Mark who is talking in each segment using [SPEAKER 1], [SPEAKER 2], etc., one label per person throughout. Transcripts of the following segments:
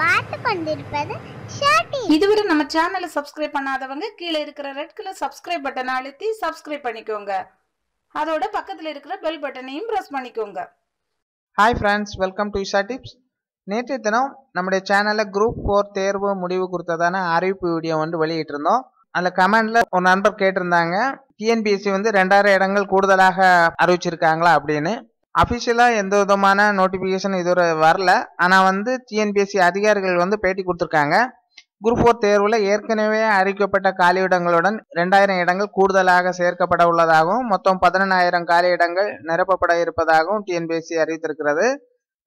[SPEAKER 1] பார்த்து கொண்டிருப்பது
[SPEAKER 2] இதுவரை நம்ம சேனலை சப்ஸ்கிரைப் பண்ணாதவங்க கீழே இருக்கிற ரெட் கலர் சப்ஸ்கிரைப் பட்டனை அழுத்தி சப்ஸ்கிரைப் பண்ணிக்கோங்க. அதோட பக்கத்தில் இருக்கிற பெல் பட்டனையும் பிரஸ் பண்ணிக்கோங்க.
[SPEAKER 3] Hi friends welcome to Isha tips நேற்றைய தினம் நம்முடைய சேனலில் குரூப் ஃபோர் தேர்வு முடிவு கொடுத்ததான அறிவிப்பு வீடியோ வந்து வெளியிட்டிருந்தோம். அதில் கமெண்டில் ஒரு நண்பர் கேட்டிருந்தாங்க டிஎன்பிஎஸ்சி வந்து ரெண்டாயிரம் இடங்கள் கூடுதலாக அறிவிச்சிருக்காங்களா அப்படின்னு. அஃபிஷியலாக எந்த விதமான நோட்டிஃபிகேஷன் இதுவரை வரல. ஆனால் வந்து டிஎன்பிஎஸ்சி அதிகாரிகள் வந்து பேட்டி கொடுத்துருக்காங்க. குரூப் ஃபோர் தேர்வில் ஏற்கனவே அறிவிக்கப்பட்ட காலியிடங்களுடன் ரெண்டாயிரம் இடங்கள் கூடுதலாக சேர்க்கப்பட உள்ளதாகவும் மொத்தம் பதினெண்ணாயிரம் காலியிடங்கள் நிரப்பப்பட இருப்பதாகவும் டிஎன்பிஎஸ்சி அறிவித்திருக்கிறது.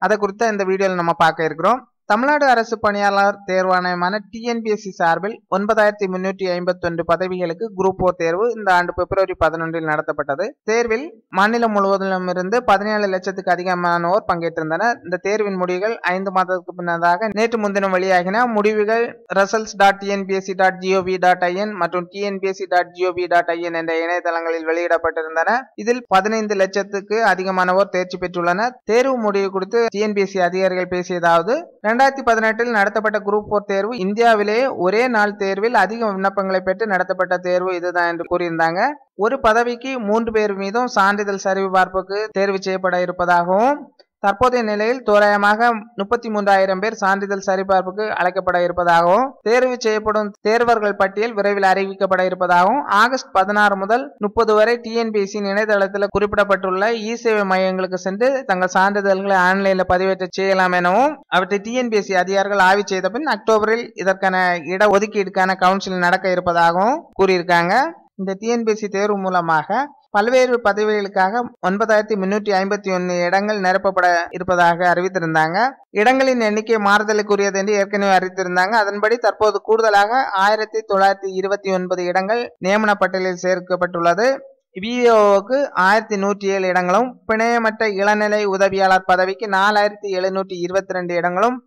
[SPEAKER 3] அதை குறித்த இந்த வீடியோவில் நம்ம பார்க்க இருக்கிறோம். தமிழ்நாடு அரசு பணியாளர் தேர்வாணையமான டிஎன்பிஎஸ்சி சார்பில் ஒன்பதாயிரத்தி முன்னூற்றி ஐம்பத்தொன்று பதவிகளுக்கு குரூப் ஓ தேர்வு இந்த ஆண்டு பிப்ரவரி பதினொன்றில் நடத்தப்பட்டது. தேர்வில் மாநிலம் முழுவதிலும் இருந்து பதினேழு லட்சத்துக்கு அதிகமானோர் பங்கேற்றிருந்தனர். இந்த தேர்வின் முடிவுகள் ஐந்து மாதத்துக்கு பின்னதாக நேற்று முன்தினம் வெளியாகின. முடிவுகள் results dot TNPSC dot G O V dot I N மற்றும் TNPSC dot G O V dot I N என்ற இணையதளங்களில் வெளியிடப்பட்டிருந்தன. இதில் பதினைந்து லட்சத்துக்கு அதிகமானோர் தேர்ச்சி பெற்றுள்ளனர். தேர்வு முடிவு குறித்து டிஎன்பிஎஸ்சி அதிகாரிகள் பேசியதாவது இரண்டாயிரத்தி பதினெட்டில் நடத்தப்பட்ட குரூப் போர் தேர்வு இந்தியாவிலேயே ஒரே நாள் தேர்வில் அதிக விண்ணப்பங்களை பெற்று நடத்தப்பட்ட தேர்வு இதுதான் என்று கூறியிருந்தாங்க. ஒரு பதவிக்கு மூன்று பேர் மீதும் சான்றிதழ் சரிபார்ப்புக்கு தேர்வு செய்யப்பட இருப்பதாகவும் தற்போதைய நிலையில் தோராயமாக முப்பத்தி மூன்றாயிரம் பேர் சான்றிதழ் சரிபார்ப்புக்கு அழைக்கப்பட இருப்பதாகவும் தேர்வு செய்யப்படும் தேர்வர்கள் பட்டியல் விரைவில் அறிவிக்கப்பட இருப்பதாகவும் ஆகஸ்ட் பதினாறு முதல் முப்பது வரை டிஎன்பிஎஸ்சியின் இணையதளத்தில் குறிப்பிடப்பட்டுள்ள இ சேவை மையங்களுக்கு சென்று தங்கள் சான்றிதழ்களை ஆன்லைனில் பதிவேற்ற செய்யலாம் எனவும் அவற்றை டிஎன்பிஎஸ்சி அதிகாரிகள் ஆய்வு செய்த பின் அக்டோபரில் இதற்கான இட ஒதுக்கீடுக்கான கவுன்சில் நடக்க இருப்பதாகவும் கூறியிருக்காங்க. இந்த டிஎன்பிஎஸ்சி தேர்வு மூலமாக பல்வேறு பதவிகளுக்காக ஒன்பதாயிரத்தி முன்னூற்றி ஐம்பத்தி ஒன்று இடங்கள் நிரப்பப்பட இருப்பதாக அறிவித்திருந்தாங்க. இடங்களின் எண்ணிக்கை மாறுதலுக்குரியது என்று ஏற்கனவே அறிவித்திருந்தாங்க. அதன்படி தற்போது கூடுதலாக ஆயிரத்தி தொள்ளாயிரத்தி இருபத்தி ஒன்பது இடங்கள் நியமன பட்டியலில் சேர்க்கப்பட்டுள்ளது விஓவுக்கு ஆயிரத்தி நூற்றி ஏழு இடங்களும் பிணையமற்ற இளநிலை உதவியாளர் பதவிக்கு நாலாயிரத்தி எழுநூற்றி இருபத்தி ரெண்டு இடங்களும்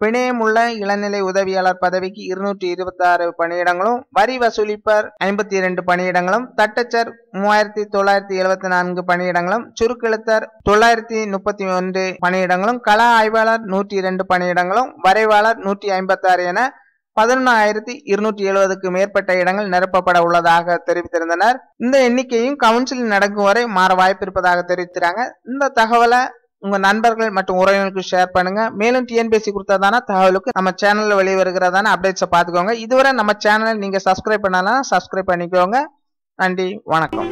[SPEAKER 3] பிணையமுள்ள இளநிலை உதவியாளர் பதவிக்கு இருநூற்றி இருபத்தி ஆறு பணியிடங்களும் வரி வசூலிப்பர் ஐம்பத்தி இரண்டு பணியிடங்களும் தட்டச்சர் மூவாயிரத்தி தொள்ளாயிரத்தி எழுபத்தி நான்கு பணியிடங்களும் சுருக்கெழுத்தர் தொள்ளாயிரத்தி முப்பத்தி ஒன்று பணியிடங்களும் கள ஆய்வாளர் நூற்றி இரண்டு பணியிடங்களும் வரைவாளர் நூற்றி ஐம்பத்தி ஆறு என பதினொன்னாயிரத்தி இருநூற்றி எழுபதுக்கு மேற்பட்ட இடங்கள் நிரப்பப்பட உள்ளதாக தெரிவித்திருந்தனர். இந்த எண்ணிக்கையும் கவுன்சில் நடக்கும் வரை மாற வாய்ப்பு இருப்பதாக தெரிவித்திருக்காங்க இந்த தகவலை உங்க நண்பர்கள் மற்றும் உறவினர்களுக்கு ஷேர் பண்ணுங்க. மேலும் டிஎன்பிஎஸ்சி கொடுத்ததான தகவலுக்கு நம்ம சேனல்ல வெளிவருகிறதான அப்டேட்ஸை பார்த்துக்கோங்க. இதுவரை நம்ம சேனலை நீங்க சப்ஸ்கிரைப் பண்ணலாம் சப்ஸ்கிரைப் பண்ணிக்கோங்க. நன்றி வணக்கம்.